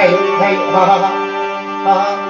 hey, hey, ha, ha, ha, ha.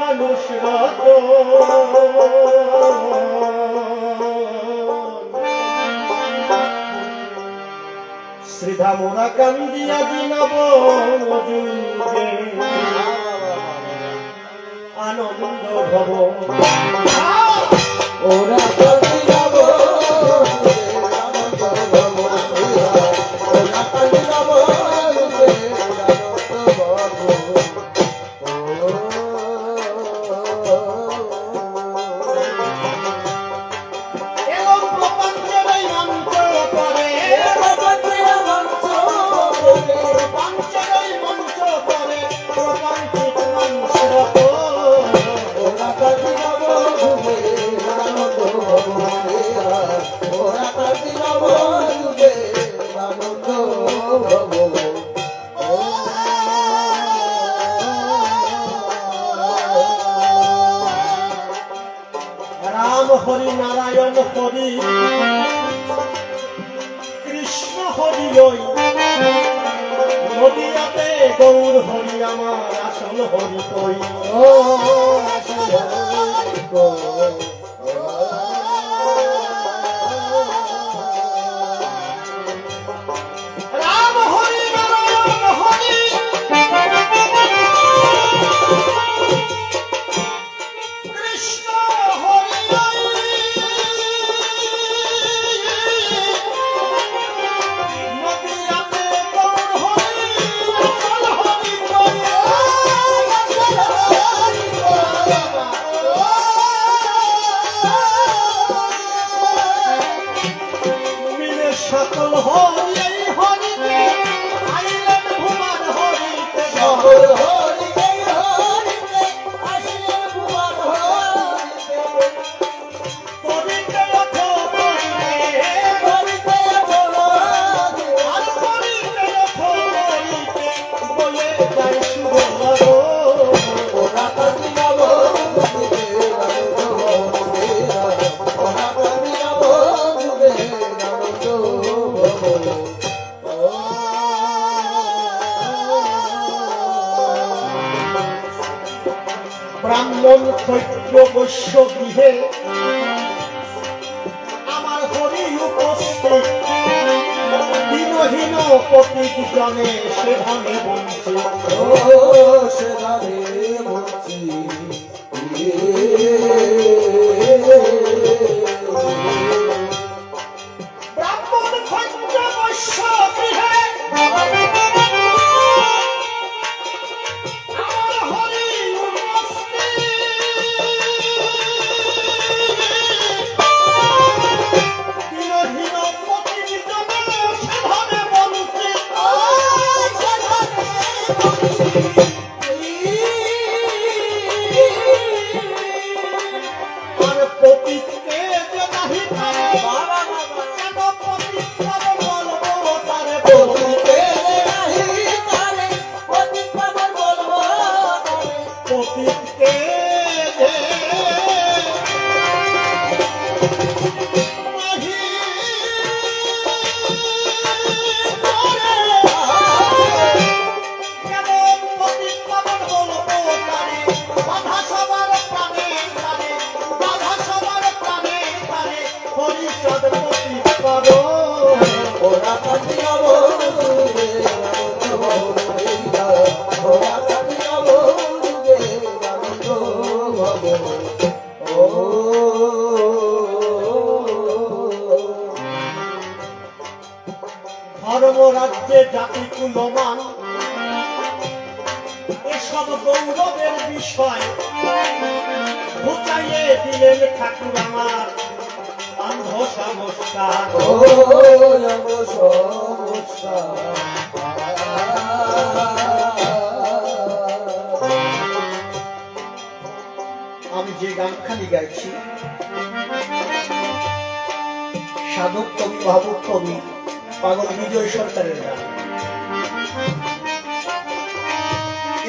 মানুষ রত শ্রীধা মোরা কান্দিয়া দিনব মজুগে আনন্দ ভব। ওই নদিয়াতে গৌর হরি আমার আসল হরি কই? ও আসল হরি কই? রাধে বলছি ও সে রাধে বলছি poquito. আমি যে গানখানি গাইছি, সাধক কবি, ভাবুক কবি, পাগল বিজয় সরকারের গান।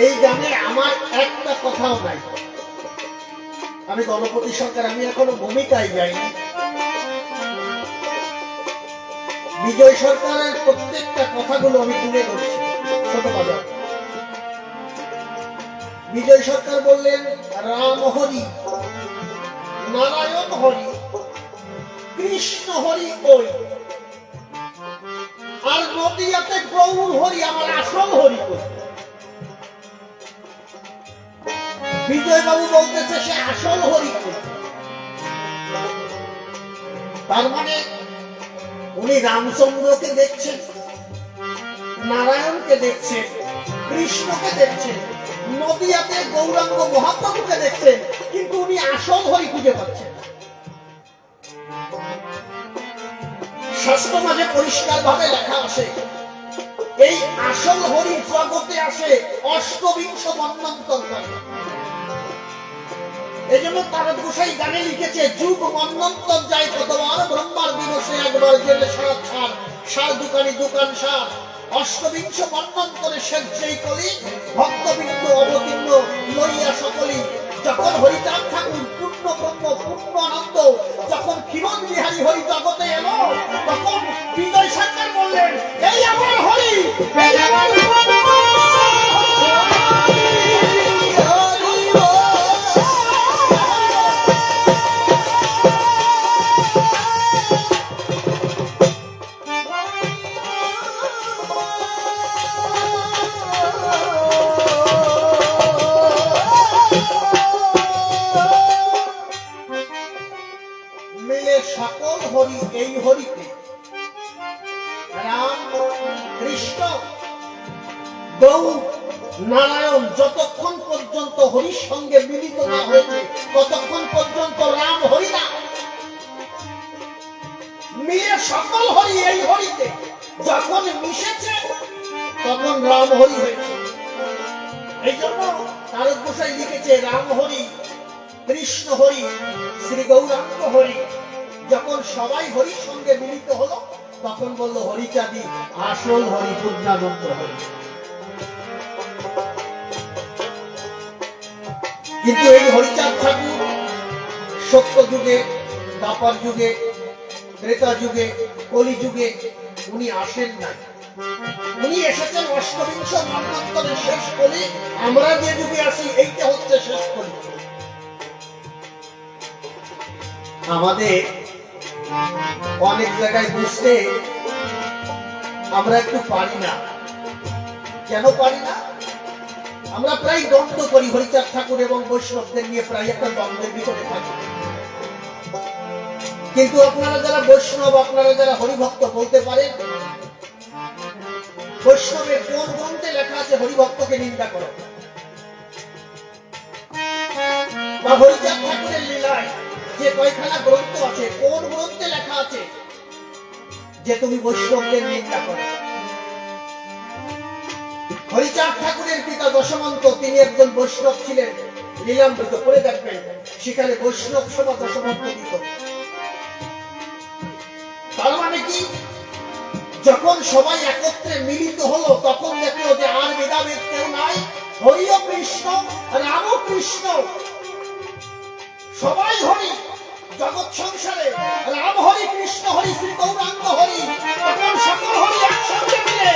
এই গানে আমার একটা কথাও নাই। আমি গণপতি সরকার, আমি এখনও ভূমিকায় যাইনি। বিজয় সরকারের প্রত্যেকটা কথাগুলো আমি তুলে ধরছি, ছোট বাজার। বিজয় সরকার বললেন, রাম হরি, নারায়ণ হরি, কৃষ্ণ হরি ওই আর নদিয়াতে গৌর হরি, আমার আসল হরি কই? বিজয় বাবু বলতেছে, সে আসল হরি তার মানে উনি রামচন্দ্রকে দেখছেন, নারায়ণকে দেখছেন, কৃষ্ণকে দেখছেন, নদিয়াতে গৌরাঙ্গ মহাপ্রভুকে দেখছেন, কিন্তু উনি আসল হরি খুঁজে পাচ্ছেন। শাস্ত্র মাঝে পরিষ্কার ভাবে লেখা আছে, এই আসল হরি জগতে আসে অষ্টবিংশ মন্বন্তর ধরে। এই জন্য তারক গোসাই গানে লিখেছে যুগ মন্বন্তর যায় কতবার ব্রহ্মার দিবসে একবার জেলে সারা ছাড় সার দোকানি দোকান সার অষ্টবিংশ মন্বন্তরে শেষ যেই কলি ভক্তবিন্দু অবতীর্ণ লইয়া সকলি যখন হরিচাঁদ ঠাকুর পূর্ণ ব্রহ্ম পূর্ণ আনন্দ যখন ক্ষীরণ বিহারী হরি জগতে এলো তখন বিজয় সরকার বললেন এই আমার হরি গৌর নারায়ণ যতক্ষণ পর্যন্ত হরির সঙ্গে মিলিত না হয়েছে ততক্ষণ পর্যন্ত রাম হরি না। মিলে সকল হরি এই হরিতে, যখন মিশেছে, তখন রাম হরি হয়েছে। এই জন্য তারক গোসাই লিখেছে, রাম হরি, কৃষ্ণ হরি, শ্রী গৌরাঙ্গ হরি। যখন সবাই হরির সঙ্গে মিলিত হলো, তখন বলল, হরিচাঁদি, আসল হরি পূর্ণানন্দ হরি। কিন্তু এই হরিচাঁদ ঠাকুর সত্য যুগে দাপার যুগে, ত্রেতা যুগে, কলি যুগে উনি আসেন নাই। উনি এসেছেন অষ্টবিংশ মন্বন্তরের শেষ কলি, আমরা যে যুগে আসি, এইটা হচ্ছে শেষ কলি। আমাদের অনেক জায়গায় বুঝতে আমরা একটু পারি না। কেন পারি আমরা প্রায় দ্বন্দ্ব করি হরিচাঁদ ঠাকুর এবং বৈষ্ণবদের নিয়ে প্রায় একটা দ্বন্দ্বের ভিতরে থাকি। কিন্তু আপনারা যারা বৈষ্ণব, আপনারা যারা হরিভক্ত বলতে পারেন, বৈষ্ণবের কোন গ্রন্থে লেখা আছে, হরিভক্তকে নিন্দা করো। বা হরিচাঁদ ঠাকুরের লীলায় যে কয়খানা গ্রন্থ আছে, কোন গ্রন্থে লেখা আছে, যে তুমি বৈষ্ণবদের নিন্দা করো? হরিচাঁদ ঠাকুরের পিতা দশমন্ত, তিনি একজন বৈষ্ণব ছিলেন। লীলামৃত করে দেখবেন, সেখানে বৈষ্ণব সভা দশমন্ত দিত। তার মানে কি? যখন সবাই একত্রে মিলিত হলো, তখন দেখল যে আর ভেদাভেদ কেউ নাই। হরিও কৃষ্ণ, রামও কৃষ্ণ। সবাই হরি। জগৎ সংসারে রাম হরি কৃষ্ণ হরি শ্রী গৌরাঙ্গ হরি সকল হরি একসঙ্গে মিলে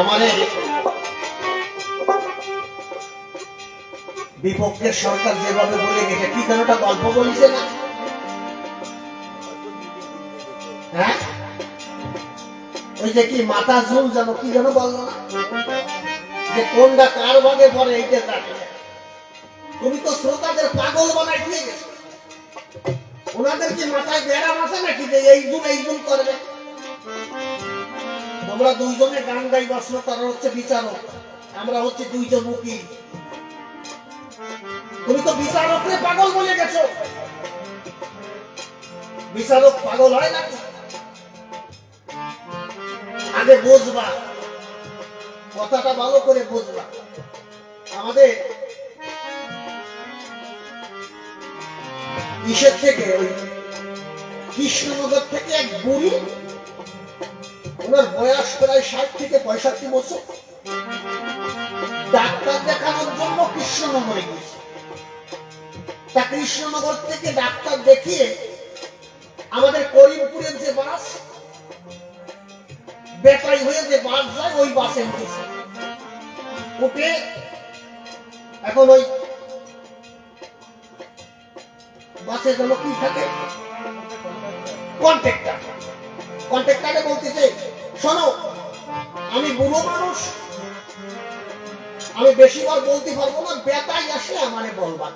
আমাদের বিপক্ষের সরকার যেভাবে বলে গেছে, কি যেন একটা গল্প বলিছে না? হ্যাঁ? ওই যে কি মাথা ঝুল যেন, কি যেন বলল না? যে কোনটা কার ভাগে পড়ে এইটা জানি তুমি তো শ্রোতাদের পাগল বানাই দিয়ে গেছো। ওনাদের কি মাথায় ব্যারাম আছে নাকি যে এই জুন এই জুন করবে? তোমরা দুইজনে গান গাই বাসলো তারা হচ্ছে বিচারক, আমরা হচ্ছে দুইজন উকিল। তুমি তো বিচারকরে পাগল বলে গেছো। বিচারক পাগল হয় নাকি আগে বুঝবা, কথাটা ভালো করে বুঝবা। আমাদের ইসের থেকে ওই কৃষ্ণনগর থেকে এক বুড়ি, ওনার বয়স প্রায় ষাট থেকে পঁয়ষট্টি বছর, ডাক্তার দেখানোর জন্য তা কৃষ্ণনগর থেকে ডাক্তার দেখিয়ে আমাদের করিমপুরের যে বাস বেটাই হয়ে যে বাস যায়, ওই বাসে উঠেছে। উঠে এখন ওই বাসে যেন কি থাকে? কন্ট্রাক্টর। কন্ট্রাক্টরে বলতেছে, শোনো, আমি বুড়ো মানুষ আমি বেশিবার বলতে পারব না, বেতাই আসলে আমারে বলবা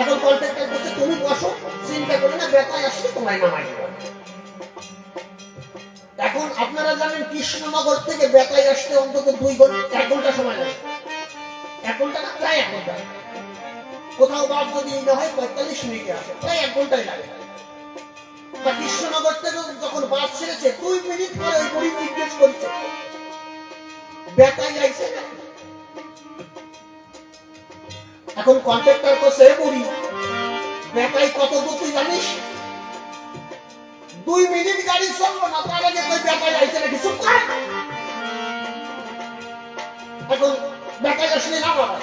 এখন কন্ট্রাক্টর বলছে তুমি বসো, চিন্তা করে না, বেতাই আসলে তোমায় নামাই এখন আপনারা জানেন, কৃষ্ণনগর থেকে বেতাই আসতে অন্তত দুই ঘণ্টা, এক ঘণ্টা সময় লাগে। এক ঘণ্টা না, প্রায় এক ঘণ্টা। কোথাও বাদ যদি না হয়, পঁয়তাল্লিশ মিনিটে আসে, প্রায় এক ঘন্টাই লাগে। কৃষ্ণনগর থেকে যখন বাস ছেড়েছে, দুই মিনিট পরে ওই বুড়ি জিজ্ঞেস করছে বেতাই আইছে এখন কন্ট্রাক্টর করছে "এ বুড়ি। বেতাই কত দূর জানিস? দুই মিনিট গাড়ি চলল না, তার আগে তুই বেতাই আইছে নাকি? চুপ কর। এখন বেতাই আসলে না বাবা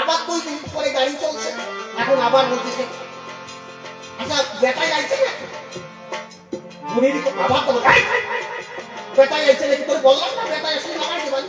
আবার দুই মিনিট পরে গাড়ি চলছে, এখন আবার বলতেছে আচ্ছা বেটাই আইছে না বুড়ির আবার তো বেটাই আইছে নাকি তোর বললাম না বেটাই আসলে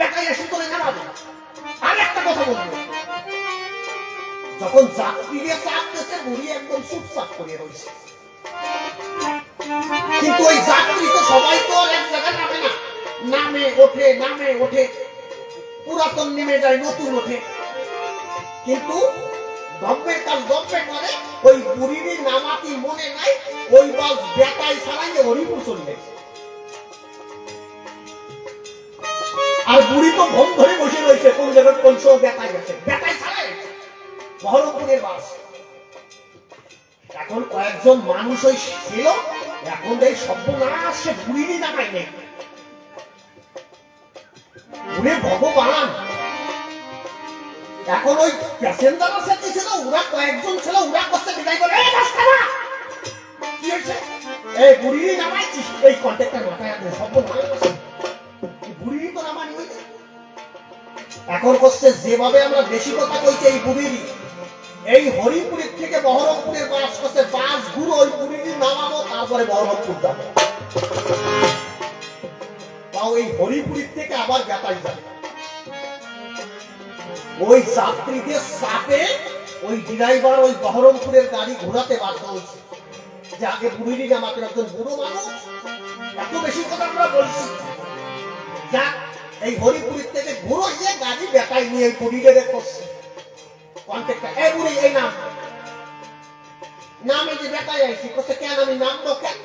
বেকাই এসে নামাবে আর একটা কথা বলব। যখন যাত্রীরা চাপতেছে বুড়ি একদম চুপচাপ করে রয়েছে কিন্তু ওই যাত্রী তো সবাই তো এক জায়গায় নামে না। নামে, ওঠে নামে, ওঠে। পুরাতন নেমে যায়, নতুন ওঠে। কিন্তু দম্পের কাজ দম্পে করে ওই বুড়ির নামাতি মনে নাই, ওই বাস বেটাই ছাড়াই হরিপুর চলে গেছে। আর বুড়ি তো ভম ধরে বসে রয়েছে, কোন জায়গায় কোন সময় বেটাই গেছে? ছাড়াই গেছে বহরমপুরের বাস। এখন কয়েকজন মানুষ ওই ছিল, এখন এই না আসছে বুড়িরই নামাই নেই। ওরে ভগবান। এখন ওই প্যাসেঞ্জার সাথে ছিল, ওরা কয়েকজন ছিল, ওরা কষ্টে বিদায় করে, এই কি হয়েছে? এই বুড়িরই নামাইছিস এই কন্ট্যাক্টর মাথায় আছে এখন করছে যেভাবে আমরা বেশি কথা কইছি এই বুড়িরই, এই হরিপুরের থেকে বহরমপুরের বাস করছে বাস ঘুরো ওই বুড়িরই নামাবো, তারপরে বহরমপুর যাব। তাও এই হরিপুরির থেকে আবার বেতাই যাবে। ওই যাত্রীদের চাপে ওই ড্রাইভার ওই বহরমপুরের গাড়ি ঘোরাতে বাধ্য হয়েছে যে আগে বুড়িরই নামাতে একজন বুড়ো মানুষ। এত বেশি কথা আমরা বলছি। যাক এই হরিপুরির থেকে ঘুরো গিয়ে গাড়ি বেটাই নিয়ে এই বুড়িদের করছে। এই নাম। নামে যে বেটাই আইছি কেন আমি নামবো কেন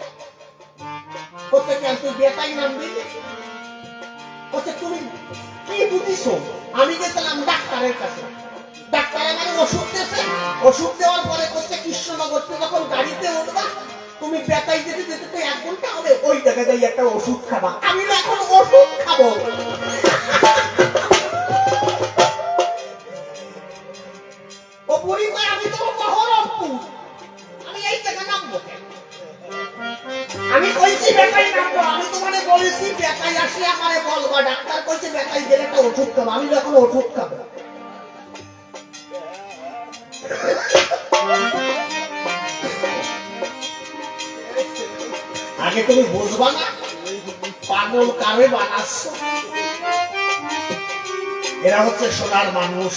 কেন তুই বেটাই নাম তুমি কি বুঝিছো? আমি গেছিলাম ডাক্তারের কাছে। ডাক্তার আমার ওষুধ দিয়েছে। ওষুধ দেওয়ার পরে করছে কৃষ্ণনগর যখন গাড়িতে উঠবা তুমি বেতাই যেতে যেতে তো এক ঘণ্টা হবে। ওই জায়গাটাই একটা ওষুধ খাবা। আমি এখন ও বুড়ি আমি আমি এই জায়গা নামবো আমি কইছি বেকাই নামবো। আমি তোমারে বলেছি বেকাই আসলে আমারে বলবা। ডাক্তার কইছে বেকাই গেলে একটা ওষুধ খাব। আমি যখন ওষুধ খাব। আগে তুমি বুঝবা না? পাগল কারে বানাচ্ছ এরা হচ্ছে সোনার মানুষ।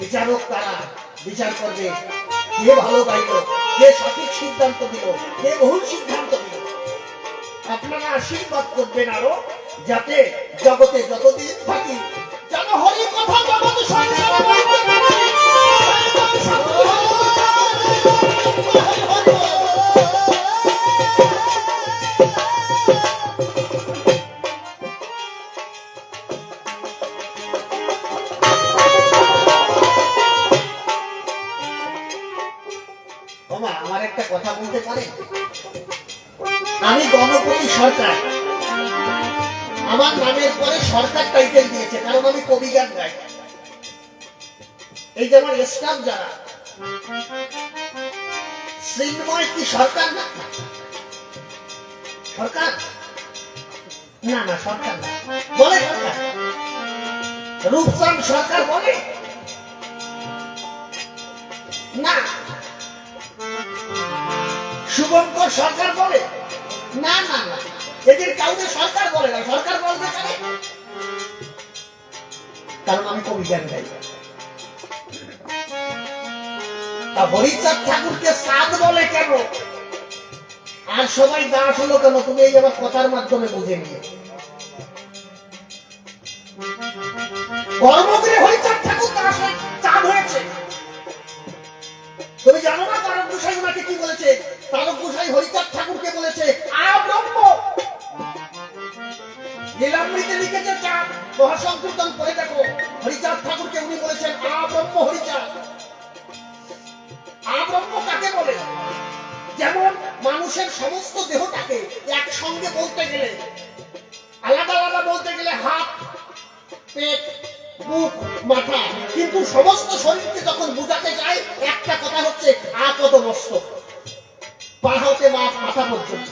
বিচারক তারা বিচার করবে। কে ভালো গাইল? কে সঠিক সিদ্ধান্ত দিল? কে ভুল সিদ্ধান্ত দিল? আপনারা আশীর্বাদ করবেন আরও, যাতে জগতে যতদিন থাকি, যেন হরি কথা জগৎ সংসারে এই আমার স্টাফ যারা শ্রীময় কি সরকার না? সরকার? না না, সরকার না। বলে সরকার। রূপচাঁদ সরকার বলে? না। শুভঙ্কর সরকার বলে? না না না। এদের কাউকে সরকার বলে না। সরকার বলতে পারে? কারণ আমি কবি গান গাই তা হরিচাঁদ ঠাকুরকে সাদ বলে কেন? আর সবাই দাস হলো কেন? তুমি এই আমার কথার মাধ্যমে বুঝে নিয়ে। হরিচাঁদ ঠাকুর দাস চাঁদ হয়েছে। তুমি জানো না তারক গোসাই ওনাকে কি বলেছে? তারক গোসাই হরিচাঁদ ঠাকুরকে বলেছে, আ ব্রহ্ম। লীলামৃতে লিখেছে চাঁদ। মহাসংকীর্তন করে দেখো। হরিচাঁদ ঠাকুরকে উনি বলেছেন, আ ব্রহ্ম হরিচাঁদ। আ ব্রহ্ম কাকে বলে? যেমন মানুষের সমস্ত দেহটাকে একসঙ্গে বলতে গেলে, আলাদা আলাদা বলতে গেলে হাত, পেট, বুক, মাথা, কিন্তু সমস্ত শরীরকে যখন বোঝাতে যায়, একটা কথা হচ্ছে আপদ মস্তক পা হতে মাথা পর্যন্ত।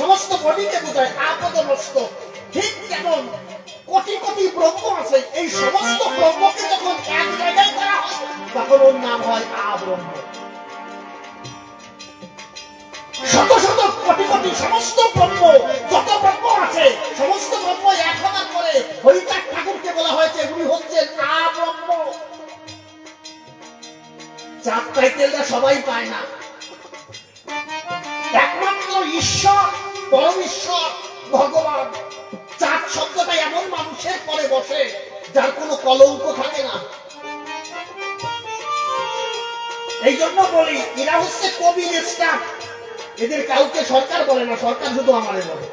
সমস্ত বডিকে বোঝায় আপদ মস্তক ঠিক যেমন কোটি কোটি ব্রহ্ম আছে। এই সমস্ত ব্রহ্মকে যখন এক জায়গায় করা হয়, তখন ওর নাম হয় আ ব্রহ্ম শত শত কোটি কোটি সমস্ত ব্রহ্ম, যত ব্রহ্ম আছে, সমস্ত ব্রহ্ম এক হওয়ার পরে হরিচাঁদ ঠাকুরকে বলা হয়েছে, উনি হচ্ছেন আ ব্রহ্ম চাঁদ টাইটেলটা সবাই পায় না। একমাত্র ঈশ্বর, পরম ঈশ্বর, ভগবান। চাঁদ শব্দটা এমন মানুষের পরে বসে যার কোনো কলঙ্ক থাকে না। এই জন্য বলি, এরা হচ্ছে কবির স্টাফ এদের কাউকে সরকার বলে না, সরকার শুধু আমারে বলে।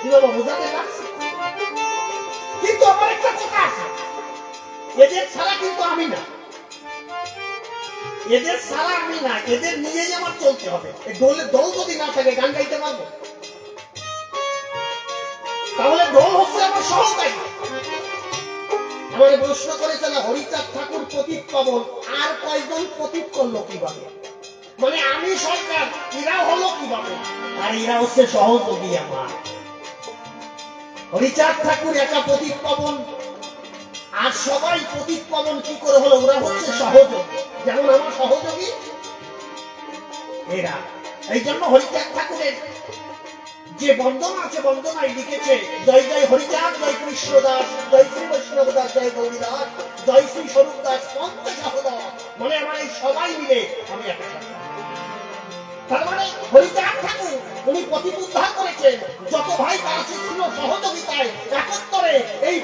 কি বাবা বোঝাতে পারছি? কিন্তু আমার একটা কথা আছে। এদের ছাড়া কিন্তু আমি না। এদের ছাড়া আমি না, এদের নিয়েই আমার চলতে হবে। দোল যদি না থাকে, গান গাইতে পারব? তাহলে দোল হচ্ছে আমার সহকারী আমার প্রশ্ন করেছে না হরিচাঁদ ঠাকুর প্রতীক পাবন, আর কয়জন প্রতীক করল কীভাবে? মানে আমি সরকার, এরা হলো কীভাবে? আর এরা হচ্ছে সহযোগী আমার। হরিচাঁদ ঠাকুর একা প্রতীক পাবন, আর সবাই প্রতীক পাবন কি করে হলো? ওরা হচ্ছে সহযোগী। যেমন আমার সহযোগী, এরা। এই জন্য হরিচাঁদ ঠাকুরের যে বন্দনা আছে, বন্দনায় লিখেছে, জয় জয় হরিচাঁদ জয় কৃষ্ণ দাস জয় শ্রী বৈষ্ণব দাস জয় গৌরী দাস জয় শ্রী স্বরূপ দাস পঞ্চ সহদাস মানে আমার এই সবাই মিলে আমি একটা তার মানে হরিচাঁদ ঠাকুর, উনি পতিত উদ্ধার করেছেন। যত ভাই তারা ছিল সহযোগিতায়, একত্তরে এই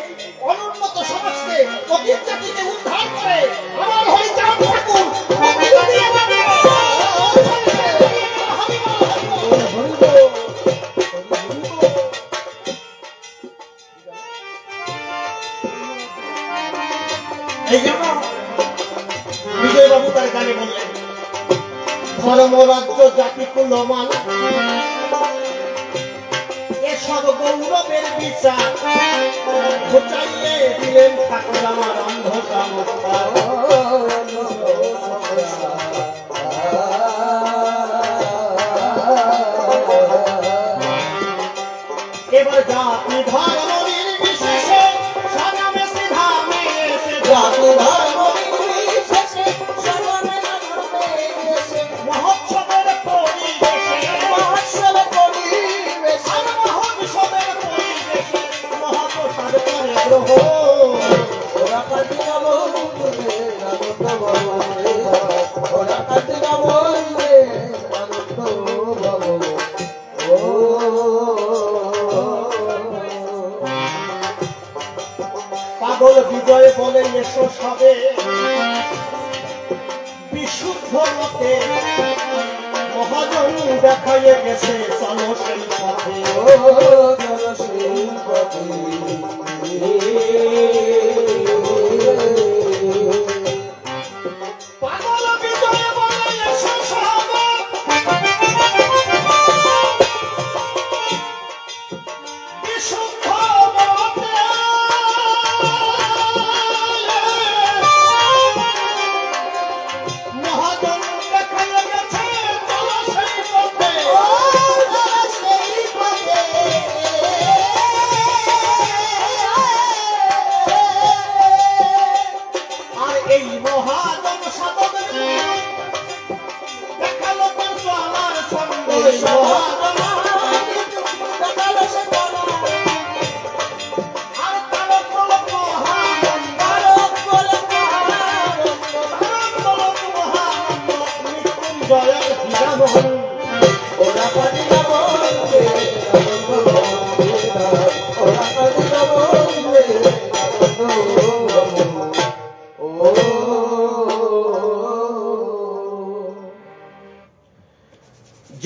অনুন্নত সমাজকে পতিত জাতিকে উদ্ধার করে আমার হরিচাঁদ ঠাকুর এসব গৌরবের বিচার ঘুচাইয়ে দিলেন ঠাকুর আমার অন্ধ apanhei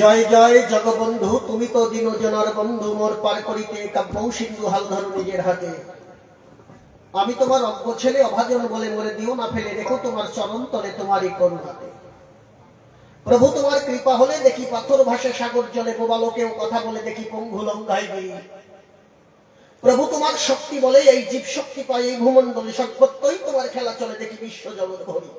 জয় জয় জগবন্ধু, তুমি তো দিনজনার বন্ধু, মোর পার করিতে কাব্য সিন্ধু হাল ধরো নিজের হাতে। আমি তোমার অজ্ঞ ছেলে, অভাজন বলে মরে দিও না ফেলে, রেখো তোমার চরণ তলে তোমারই করুণাতে প্রভু তোমার কৃপা হলে দেখি পাথর ভাসে, সাগর জলে বোবালোকেও কথা বলে দেখি পঙ্গু লঙ্ঘায় গিরি প্রভু তোমার শক্তি বলে, এই জীব শক্তি পায়, এই ভূমণ্ডলে সর্বত্রই তোমার খেলা চলে, দেখি বিশ্ব জগৎ ভরি।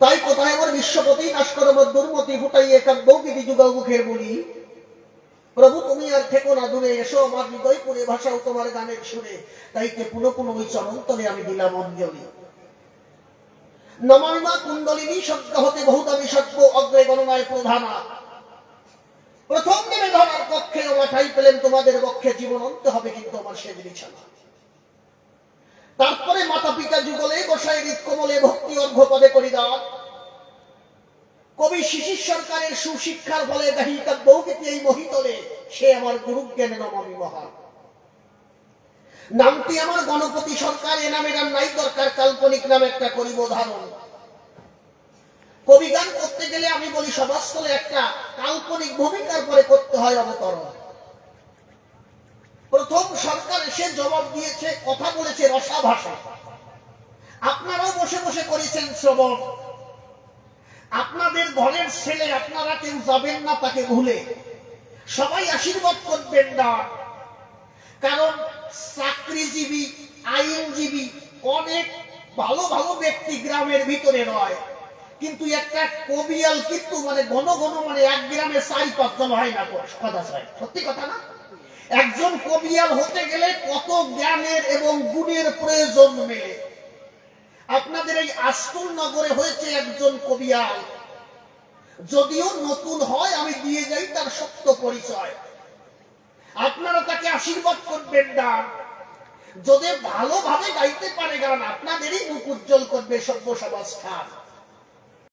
তাই কোথায় আমার বিশ্বপতি নাশ করো মোর দুর্মতি ফুটাই একাব্য গীতি যুগাও মুখের বলি, প্রভু, তুমি আর থেকো না দূরে, এসো আমার হৃদয় পুরে ভাষাও তোমার গানের সুরে। তাই কে পুনঃ পুনঃ ওই চরন্তরে আমি দিলাম অঞ্জলি। নমামিমা কুণ্ডলিনী শব্দ হতে বহুদামি সত্য অগ্রে গণনায় প্রধানা। প্রথম দিনে ধরার পক্ষে ওরা ঠাই পেলেন তোমাদের পক্ষে জীবন অন্ত হবে কিন্তু আমার সে বিছানা। তারপরে মাতা পিতা যুগলে গোসাই হৃদ কমলে ভক্তি অর্ঘ পদে করিদার কবি শিশির সরকারের সুশিক্ষার ফলে গাহি কাব্যগীতি এই মহিতলে, সে আমার গুরু জ্ঞানে নমামি মহা। নামটি আমার গণপতি সরকার, এ নামের আর নাই দরকার, কাল্পনিক নাম একটা করিব ধারণ। কবি গান করতে গেলে আমি বলি সমাজস্থলে একটা কাল্পনিক ভূমিকার পরে করতে হয় অবতরণ। প্রথম সরকার এসে জবাব দিয়েছে, কথা বলেছে রসা ভাষা আপনারাও বসে বসে করেছেন শ্রবণ। আপনাদের ঘরের ছেলে, আপনারা কেউ যাবেন না তাকে ভুলে। সবাই আশীর্বাদ করবেন না। কারণ চাকরিজীবী, আইনজীবী অনেক ভালো ভালো ব্যক্তি গ্রামের ভিতরে নয় কিন্তু একটা কবিয়াল কিন্তু মানে ঘন ঘন মানে এক গ্রামে চারি পাঁচজন হয় না, কথা সত্যি কথা না? একজন কবিয়াল হতে গেলে কত জ্ঞানের এবং গুণের প্রয়োজন মেলে। আপনাদের এই আস্তুর নগরে হয়েছে একজন কবিয়াল। যদিও নতুন হয়, আমি দিয়ে যাই তার সত্য পরিচয়। আপনারা তাকে আশীর্বাদ করবেন না যদি ভালোভাবে গাইতে পারে গান, আপনাদেরই মুখ উজ্জ্বল করবে সভ্য সমাজ খান